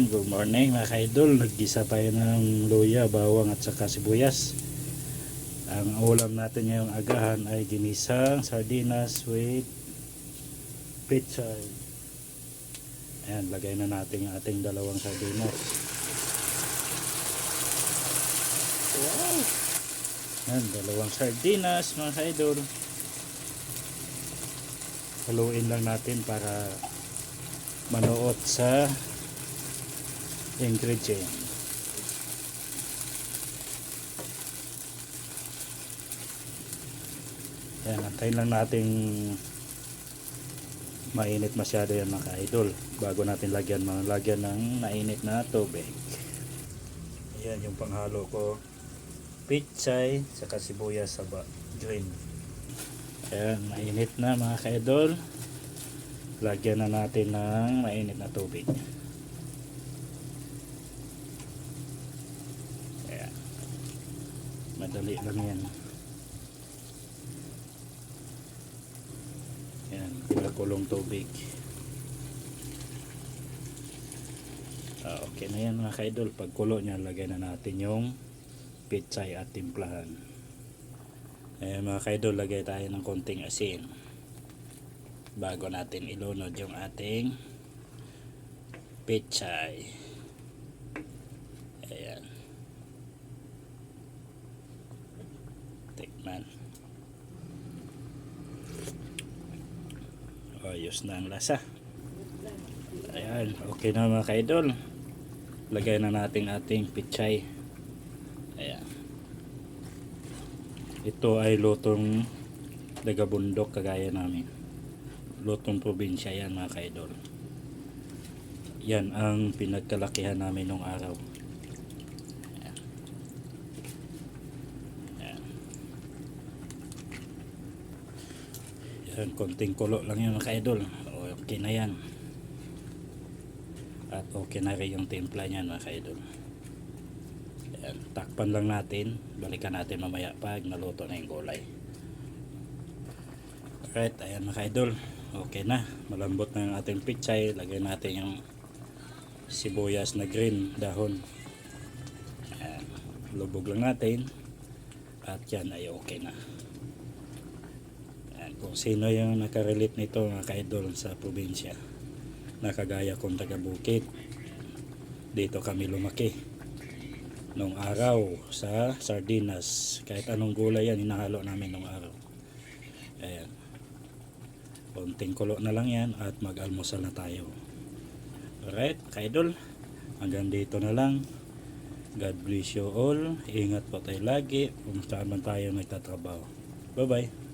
Ayan, good morning mga kaidol. Naggisa tayo ng luya, bawang at saka sibuyas. Ang ulam natin ngayong agahan ay ginisang sardinas with pizza. Ayan, lagay na natin yung ating dalawang sardinas. Wow! Ayan, dalawang sardinas mga kaidol. Haluin lang natin para manuot sa ingredient. Yan, antayin lang natin mainit masyado yan mga idol bago natin lagyan mga lagyan ng mainit na tubig. Ayan yung panghalo ko. Pichay saka sibuyas sa green. Ayan, mainit na mga kaidol. Lagyan na natin ng mainit na tubig. Ayan. Madali lang yan. Ayan, kulong tubig. Ah, okay na yan mga kaidol. Pag kulo niya, lagay na natin yung pitsay at timplahan. Ayan mga kaidol, lagay tayo ng konting asin bago natin ilunod yung ating pechay ayan tikman ayos na ang lasa. Ayan okay na mga kaidol. Lagay na natin ating pechay ayan. Ito ay lutong dagabundok kagaya namin. Lutong probinsya yan mga kaidol. Yan ang pinagkalakihan namin nung araw yan. yan yan konting kulo lang yun mga kaidol okay na yan at okay na rin yung timpla niyan mga kaidol yan, takpan lang natin balikan natin mamaya pag naluto na yung gulay Alright, ayan mga idol. Okay na. Malambot na yung ating pichay. Lagay natin yung sibuyas na green dahon. Ayan. Lubog lang natin. At yan ay okay na. Ayan. Kung sino yung nakarelate nito mga ka-idol sa probinsya. Nakagaya kong taga Bukid. Dito kami lumaki. Nung araw sa sardinas. Kahit anong gulay yan, hinahalo namin nung araw. Ayan konting kulo na lang yan at mag-almusal na tayo alright kaidol hanggang dito na lang God bless you all ingat po tayo lagi kung saan man tayo nagtatrabaho bye bye